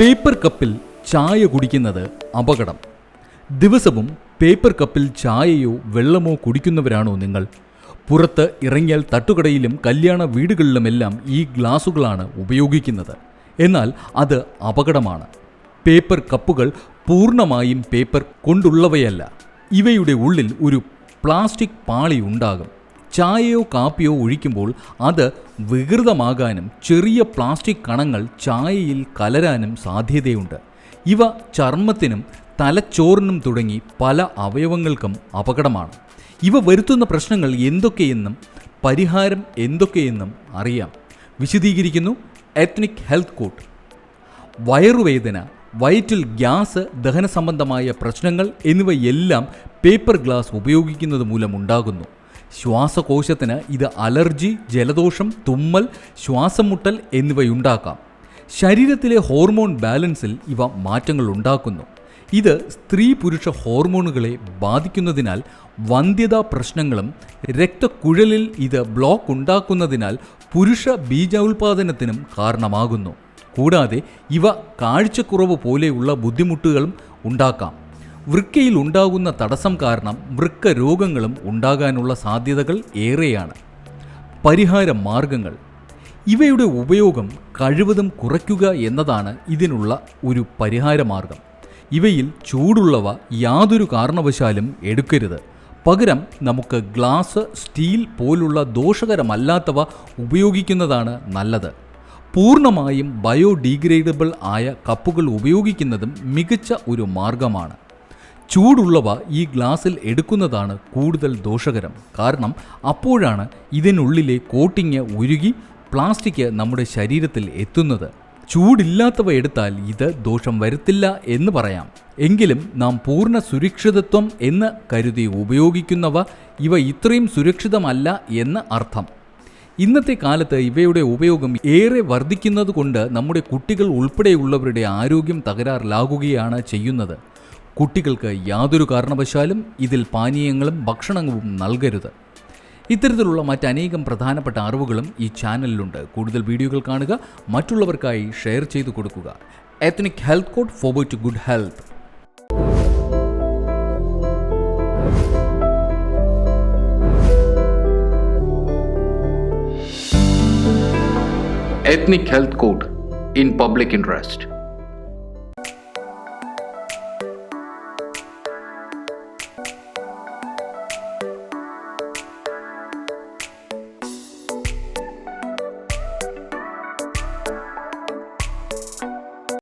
Paper കപ്പിൽ ചായ കുടിക്കുന്നത് അപകടം. ദിവസവും പേപ്പർ കപ്പിൽ ചായയോ വെള്ളമോ കുടിക്കുന്നവരാണോ നിങ്ങൾ? പുറത്ത് ഇറങ്ങിയാൽ തട്ടുകടയിലും കല്യാണ വീടുകളിലുമെല്ലാം ഈ ഗ്ലാസുകളാണ് ഉപയോഗിക്കുന്നത്. എന്നാൽ അത് അപകടമാണ്. പേപ്പർ കപ്പുകൾ പൂർണമായും പേപ്പർ കൊണ്ടുള്ളവയല്ല. ഇവയുടെ ഉള്ളിൽ ഒരു പ്ലാസ്റ്റിക് പാളി ഉണ്ടാകും. ചായയോ കാപ്പിയോ ഒഴിക്കുമ്പോൾ അത് വികൃതമാകാനും ചെറിയ പ്ലാസ്റ്റിക് കണങ്ങൾ ചായയിൽ കലരാനും സാധ്യതയുണ്ട്. ഇവ ചർമ്മത്തിനും തലച്ചോറിനും തുടങ്ങി പല അവയവങ്ങൾക്കും അപകടമാണ്. ഇവ വരുത്തുന്ന പ്രശ്നങ്ങൾ എന്തൊക്കെയെന്നും പരിഹാരം എന്തൊക്കെയെന്നും അറിയാം. വിശദീകരിക്കുന്നു എത്നിക് ഹെൽത്ത് കോട്ട്. വയറുവേദന വയറ്റിൽ ഗ്യാസ് ദഹന സംബന്ധമായ പ്രശ്നങ്ങൾ എന്നിവയെല്ലാം പേപ്പർ ഗ്ലാസ് ഉപയോഗിക്കുന്നത് മൂലം ഉണ്ടാകുന്നു. ശ്വാസകോശത്തിന് ഇത് അലർജി ജലദോഷം തുമ്മൽ ശ്വാസം മുട്ടൽ എന്നിവയുണ്ടാക്കാം. ശരീരത്തിലെ ഹോർമോൺ ബാലൻസിൽ ഇവ മാറ്റങ്ങൾ ഉണ്ടാക്കുന്നു. ഇത് സ്ത്രീ പുരുഷ ഹോർമോണുകളെ ബാധിക്കുന്നതിനാൽ വന്ധ്യതാ പ്രശ്നങ്ങളും രക്തക്കുഴലിൽ ഇത് ബ്ലോക്ക് ഉണ്ടാക്കുന്നതിനാൽ പുരുഷ ബീജോൽപാദനത്തിനും കാരണമാകുന്നു. കൂടാതെ ഇവ കാഴ്ചക്കുറവ് പോലെയുള്ള ബുദ്ധിമുട്ടുകളും ഉണ്ടാക്കാം. വൃക്കയിൽ ഉണ്ടാകുന്ന തടസ്സം കാരണം വൃക്ക രോഗങ്ങളും ഉണ്ടാകാനുള്ള സാധ്യതകൾ ഏറെയാണ്. പരിഹാര മാർഗങ്ങൾ. ഇവയുടെ ഉപയോഗം കഴിവതും കുറയ്ക്കുക എന്നതാണ് ഇതിനുള്ള ഒരു പരിഹാര മാർഗം. ഇവയിൽ ചൂടുള്ളവ യാതൊരു കാരണവശാലും എടുക്കരുത്. പകരം നമുക്ക് ഗ്ലാസ് സ്റ്റീൽ പോലുള്ള ദോഷകരമല്ലാത്തവ ഉപയോഗിക്കുന്നതാണ് നല്ലത്. പൂർണമായും ബയോഡീഗ്രേഡബിൾ ആയ കപ്പുകൾ ഉപയോഗിക്കുന്നതും മികച്ച ഒരു മാർഗമാണ്. ചൂടുള്ളവ ഈ ഗ്ലാസ്സിൽ എടുക്കുന്നതാണ് കൂടുതൽ ദോഷകരം. കാരണം അപ്പോഴാണ് ഇതിനുള്ളിലെ കോട്ടിങ് ഉരുകി പ്ലാസ്റ്റിക് നമ്മുടെ ശരീരത്തിൽ എത്തുന്നത്. ചൂടില്ലാത്തവ എടുത്താൽ ഇത് ദോഷം വരുത്തില്ല എന്ന് പറയാം. എങ്കിലും നാം പൂർണ സുരക്ഷിതത്വം എന്ന് കരുതി ഉപയോഗിക്കുന്നവ ഇവ ഇത്രയും സുരക്ഷിതമല്ല എന്ന് അർത്ഥം. ഇന്നത്തെ കാലത്ത് ഇവയുടെ ഉപയോഗം ഏറെ വർദ്ധിക്കുന്നത് കൊണ്ട് നമ്മുടെ കുട്ടികൾ ഉൾപ്പെടെയുള്ളവരുടെ ആരോഗ്യം തകരാറിലാകുകയാണ് ചെയ്യുന്നത്. കുട്ടികൾക്ക് യാതൊരു കാരണവശാലും ഇതിൽ പാനീയങ്ങളും ഭക്ഷണവും നൽകരുത്. ഇത്തരത്തിലുള്ള മറ്റനേകം പ്രധാനപ്പെട്ട അറിവുകളും ഈ ചാനലിലുണ്ട്. കൂടുതൽ വീഡിയോകൾ കാണുക മറ്റുള്ളവർക്കായി ഷെയർ ചെയ്തു കൊടുക്കുക. Ethnic health code forward to good health.